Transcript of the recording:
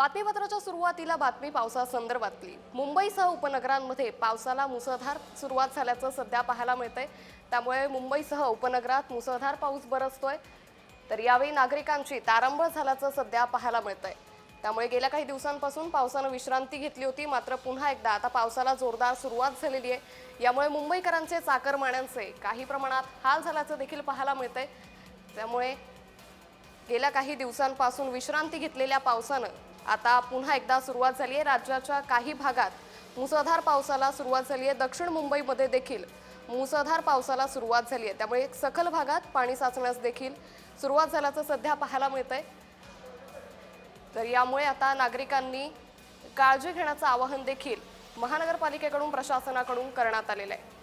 बातमीपत्राच्या सुरुवातीला बातमी पावसासंदर्भातली. मुंबईसह उपनगरांमध्ये पावसाला मुसळधार सुरुवात झाल्याचं सध्या पाहायला मिळतंय. त्यामुळे मुंबईसह उपनगरात मुसळधार पाऊस बरसतोय. तर यावेळी नागरिकांची तारंबळ झाल्याचं सध्या पाहायला मिळतंय. त्यामुळे गेल्या काही दिवसांपासून पावसानं विश्रांती घेतली होती. मात्र पुन्हा एकदा आता पावसाला जोरदार सुरुवात झालेली आहे. यामुळे मुंबईकरांचे चाकरमान्यांचे काही प्रमाणात हाल झाल्याचं देखील पाहायला मिळतंय. त्यामुळे गेल्या काही दिवसांपासून विश्रांती घेतलेल्या पावसानं आता पुन्हा एकदा सुरुवात झाली आहे राज्याच्या काही भागात. मुसळधार पावसाला सुरुवात झाली आहे. दक्षिण मुंबईमध्ये देखील मुसळधार पावसाला सुरुवात झाली आहे. त्यामुळे सखल भागात पाणी साचण्यास देखील सुरुवात झाल्याचं सध्या पाहायला मिळतंय. तर यामुळे आता नागरिकांनी काळजी घेण्याचं आवाहन देखील महानगरपालिकेकडून प्रशासनाकडून करण्यात आलेलं आहे.